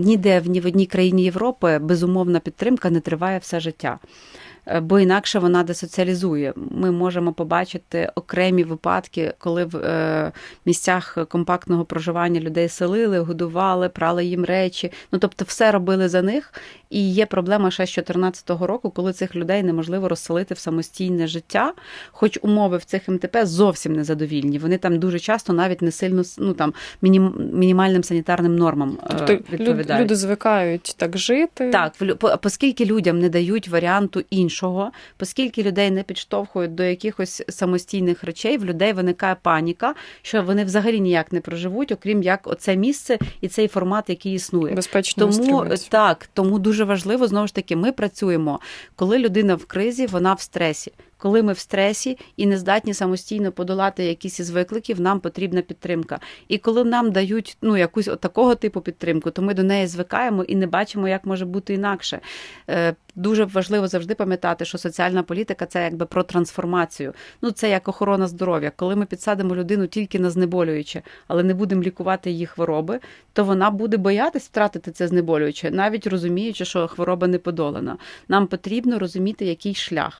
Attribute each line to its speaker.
Speaker 1: Ніде в ні в одній країні Європи безумовна підтримка не триває все життя. Е, Бо інакше вона десоціалізує. Ми можемо побачити окремі випадки, коли в е, місцях компактного проживання людей селили, годували, прали їм речі. Ну тобто, все робили за них. І є проблема ще з 2014 року, коли цих людей неможливо розселити в самостійне життя, хоч умови в цих МТП зовсім незадовільні. Вони там дуже часто навіть не сильно ну там мінім, мінімальним санітарним нормам е,
Speaker 2: Тобто
Speaker 1: відповідають.
Speaker 2: люди звикають так жити.
Speaker 1: Так, оскільки людям не дають варіанту іншого, оскільки людей не підштовхують до якихось самостійних речей, в людей виникає паніка, що вони взагалі ніяк не проживуть, окрім як оце місце і цей формат, який існує.
Speaker 2: Безпечно
Speaker 1: Тому так, тому дуже важливо знову ж таки, ми працюємо, коли людина в кризі, вона в стресі. Коли ми в стресі і не здатні самостійно подолати якісь із викликів, нам потрібна підтримка. І коли нам дають ну якусь от такого типу підтримку, то ми до неї звикаємо і не бачимо, як може бути інакше. Е, Дуже важливо завжди пам'ятати, що соціальна політика це якби про трансформацію. Ну це як охорона здоров'я. Коли ми підсадимо людину тільки на знеболююче, але не будемо лікувати її хвороби, то вона буде боятись втратити це знеболююче, навіть розуміючи, що хвороба не подолана. Нам потрібно розуміти, який шлях.